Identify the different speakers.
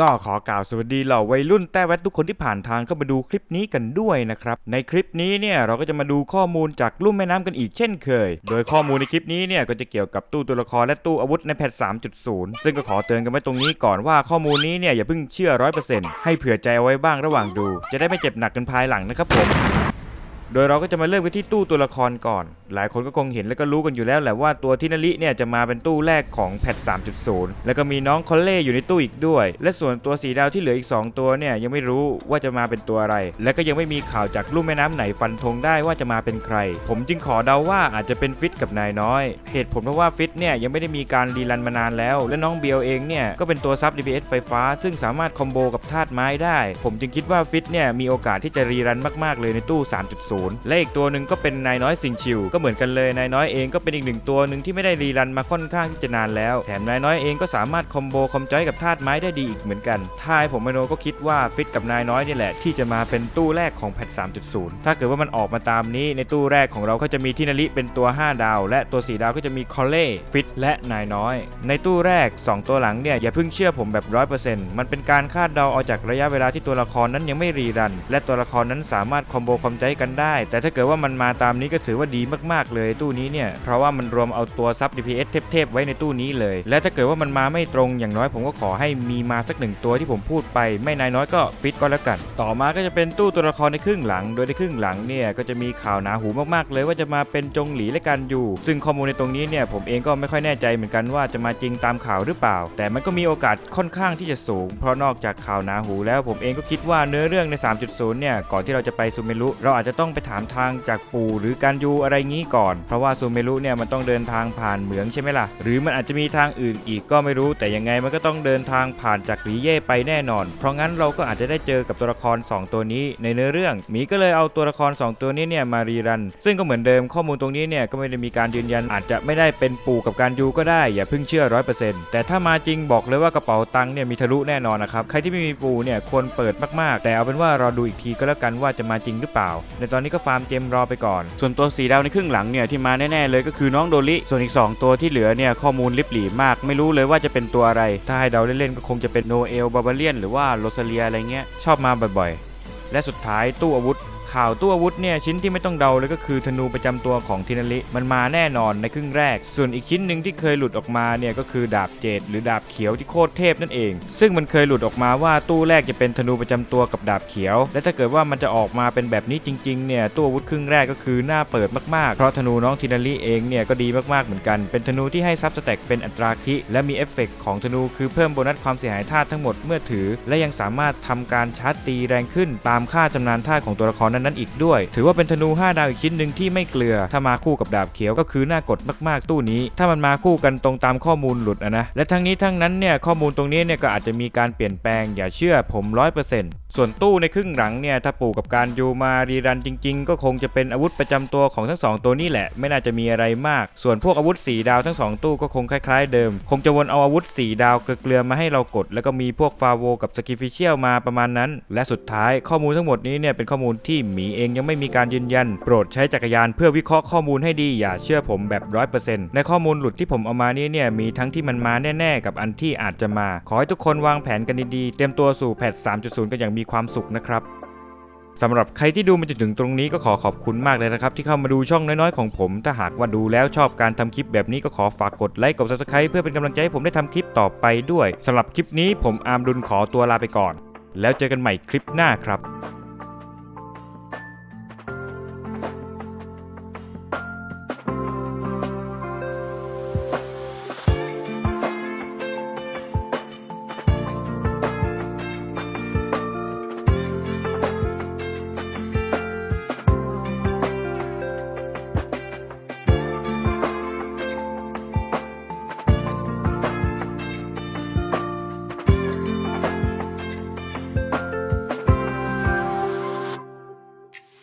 Speaker 1: ก็ขอกล่าวสวัสดีเหล่าวัยรุ่นแต้แวดทุกคนที่ผ่านทางเข้ามาดูคลิปนี้กันด้วยนะครับ ในคลิปนี้เนี่ยเราก็จะมาดูข้อมูลจากลุ่มแม่น้ำกันอีกเช่นเคย โดยข้อมูลในคลิปนี้เนี่ยก็จะเกี่ยวกับตู้ตัวละครและตู้อาวุธในแพท 3.0 ซึ่งก็ขอเตือนกันไว้ตรงนี้ก่อนว่าข้อมูลนี้เนี่ยอย่าเพิ่งเชื่อ 100%ให้เผื่อใจเอาไว้บ้างระหว่างดู จะได้ไม่เจ็บหนักกันภายหลังนะครับผม โดยเราก็จะมาเริ่มกันที่ตู้ตัวละครก่อน หลายคนก็คงเห็นและก็รู้กันอยู่แล้วแหละว่าตัวทินาริเนี่ยจะมาเป็นตู้แรกของแพท 3.0 แล้วก็มีน้องคอลเล่อยู่ในตู้อีกด้วย และส่วนตัวสีดาวที่เหลืออีก 2 ตัวเนี่ยยังไม่รู้ว่าจะมาเป็นตัวอะไร และก็ยังไม่มีข่าวจากลุ่มแม่น้ำไหนฟันธงได้ว่าจะมาเป็นใคร ผมจึงขอเดาว่าอาจจะเป็นฟิตกับนายน้อย เหตุผลเพราะว่าฟิตเนี่ยยังไม่ได้มีการรีรันมานานแล้ว และน้องเบียวเองเนี่ยก็เป็นตัวซับ DPS ไฟฟ้า ซึ่งสามารถคอมโบกับธาตุไม้ได้ ผมจึงคิดว่าฟิตเนี่ยมีโอกาสที่จะรีรันมากๆเลยในตู้ 3.0และอีกตัวหนึ่งก็เป็นนายน้อยซิงชิว ก็เหมือนกันเลยนายน้อยเองก็เป็นอีกหนึ่งตัวหนึ่งที่ไม่ได้รีรันมาค่อนข้างที่จะนานแล้ว แถมนายน้อยเองก็สามารถคอมโบคอมจอยกับธาตุไม้ได้ดีอีกเหมือนกันทายผมมโนก็คิดว่าฟิตกับนายน้อยนี่แหละ ที่จะมาเป็นตู้แรกของแพท 3.0 ถ้าเกิดว่ามันออกมาตามนี้ในตู้แรกของเราก็จะมีทินาริเป็นตัว 5 ดาว และตัว 4 ดาวก็จะมีคอลเล่ฟิตและนายน้อย ในตู้แรก 2 ตัวหลังเนี่ยอย่าเพิ่งเชื่อผมแบบ 100%มันเป็นการคาดเดาเอาจากระยะเวลาที่ตัวละครนั้นยังไม่รีรัน และตัวละครนั้นสามารถคอมโบคอมใจกันได้แต่ถ้าเกิดว่ามันมาตามนี้ก็ถือว่าดีมากๆเลยตู้นี้เนี่ย เพราะว่ามันรวมเอาตัวซับ DPS เทพๆไว้ในตู้นี้เลย และถ้าเกิดว่ามันมาไม่ตรงอย่างน้อยผมก็ขอให้มีมาสักหนึ่งตัวที่ผมพูดไป ไม่นายน้อยก็ฟิตก็แล้วกัน ต่อมาก็จะเป็นตู้ตัวละครในครึ่งหลัง โดยในครึ่งหลังเนี่ยก็จะมีข่าวหนาหูมากๆ เลยว่าจะมาเป็นจงหลีและกันอยู่ ซึ่งข้อมูลในตรงนี้เนี่ยผมเองก็ไม่ค่อยแน่ใจเหมือนกันว่าจะมาจริงตามข่าวหรือเปล่า แต่มันก็มีโอกาสค่อนข้างที่จะสูง เพราะนอกจากข่าวหนาหูแล้วผมเองก็คิดว่าเนื้อเรื่องใน 3.0 เนี่ยก่อนที่เราจะไปซูเมรุเราอาจจะต้องไปถามทางจากปู่หรือการยูอะไรงี้ก่อน เพราะว่าซูเมรุเนี่ยมันต้องเดินทางผ่านเหมืองใช่ไหมล่ะ หรือมันอาจจะมีทางอื่นอีกก็ไม่รู้ แต่ยังไงมันก็ต้องเดินทางผ่านจากหลีเย่ไปแน่นอน เพราะงั้นเราก็อาจจะได้เจอกับตัวละคร 2 ตัวนี้ในเนื้อเรื่องหมีก็เลยเอาตัวละคร 2 ตัวนี้เนี่ยมารีรัน ซึ่งก็เหมือนเดิมข้อมูลตรงนี้เนี่ยก็ไม่ได้มีการยืนยันอาจจะไม่ได้เป็นปู่กับการยูก็ได้ อย่าเพิ่งเชื่อ100%แต่ถ้ามาจริงบอกเลยว่ากระเป๋าตังค์เนี่ยมีทะลุแน่นอนนะครับใครที่ไม่มีปู่เนี่ยควรเปิดมากๆ แต่เอาเป็นว่ารอดูอีกทีก็แล้วกันว่าจะมาจริงหรือเปล่า ในตอนนี้ก็ฟาร์มเจมรอไปก่อน ส่วนตัวสีดาวในครึ่งหลังเนี่ยที่มาแน่ๆเลยก็คือน้องโดลิส่วนอีก 2 ตัวที่เหลือเนี่ยข้อมูลลิบหลีมาก ไม่รู้เลยว่าจะเป็นตัวอะไร ถ้าให้เดาเล่นๆก็คงจะเป็นโนเอลบาบาเลียนหรือว่าโรซาเลียอะไรเงี้ยชอบมาบ่อยๆ และสุดท้ายตู้อาวุธ ข่าวตู้อาวุธเนี่ยชิ้นที่ไม่ต้องเดาเลยก็คือธนูประจำตัวของทินาริมันมาแน่นอนในครึ่งแรก ส่วนอีกชิ้นหนึ่งที่เคยหลุดออกมาเนี่ยก็คือดาบเจดหรือดาบเขียวที่โคตรเทพนั่นเอง ซึ่งมันเคยหลุดออกมาว่าตู้แรกจะเป็นธนูประจำตัวกับดาบเขียว และถ้าเกิดว่ามันจะออกมาเป็นแบบนี้จริงๆเนี่ยตู้อาวุธครึ่งแรกก็คือหน้าเปิดมากๆ เพราะธนูน้องทินาริเองเนี่ยก็ดีมากๆเหมือนกัน เป็นธนูที่ให้ซับสแต็กเป็นอัตราคิและมีเอฟเฟกต์ของธนูคือเพิ่มโบนัสความเสียหายธาตุทั้งหมดเมื่อถือ และยังสามารถทำการชาร์จตีแรงขึ้นตามค่าจำนานธาตุของตัวละครนั้นๆอีกด้วย ถือว่าเป็นธนู 5 ดาวอีกชิ้นหนึ่งที่ไม่เกลือ ถ้ามาคู่กับดาบเขียวก็คือน่ากดมากๆตู้นี้ ถ้ามันมาคู่กันตรงตามข้อมูลหลุดอะนะ และทั้งนี้ทั้งนั้นเนี่ยข้อมูลตรงนี้เนี่ยก็อาจจะมีการเปลี่ยนแปลงอย่าเชื่อผม100% ส่วนตู้ในครึ่งหลังเนี่ยถ้าปู่กับการยูมารีรันจริง ๆ ก็คงจะเป็นอาวุธประจำตัวของทั้งสองตัวนี้แหละ ไม่น่าจะมีอะไรมาก ส่วนพวกอาวุธ 4 ดาวทั้ง 2 ตู้ก็คงคล้ายๆเดิม คงจะวนเอาอาวุธ 4 ดาวเกลือมาให้เรากด แล้วก็มีพวกฟาโวกับสกิฟิเชียลมาประมาณนั้น และสุดท้ายข้อมูลทั้งหมดนี้เนี่ยเป็นข้อมูลที่หมีเองยังไม่มีการยืนยัน โปรดใช้จักรยานเพื่อวิเคราะห์ข้อมูลให้ดีอย่าเชื่อผมแบบ100%ในข้อมูลหลุดที่ผมเอามานี้เนี่ยมีทั้งที่มันมาแน่ ๆ กับอันที่อาจจะมา ขอให้ทุกคนวางแผนกันดีๆเตรียมตัวสู่แพท3.0 กันอย่างมีความสุขนะครับสำหรับใครที่ดูมาจนถึงตรงนี้ก็ขอขอบคุณมากเลยนะครับ ที่เข้ามาดูช่องน้อยๆของผม ถ้าหากว่าดูแล้วชอบการทำคลิปแบบนี้ก็ขอฝากกดไลค์กด subscribe เพื่อเป็นกำลังใจให้ผมได้ทำคลิปต่อไปด้วยสำหรับคลิปนี้ผมอาร์มดุลขอตัวลาไปก่อน แล้วเจอกันใหม่คลิปหน้าครับ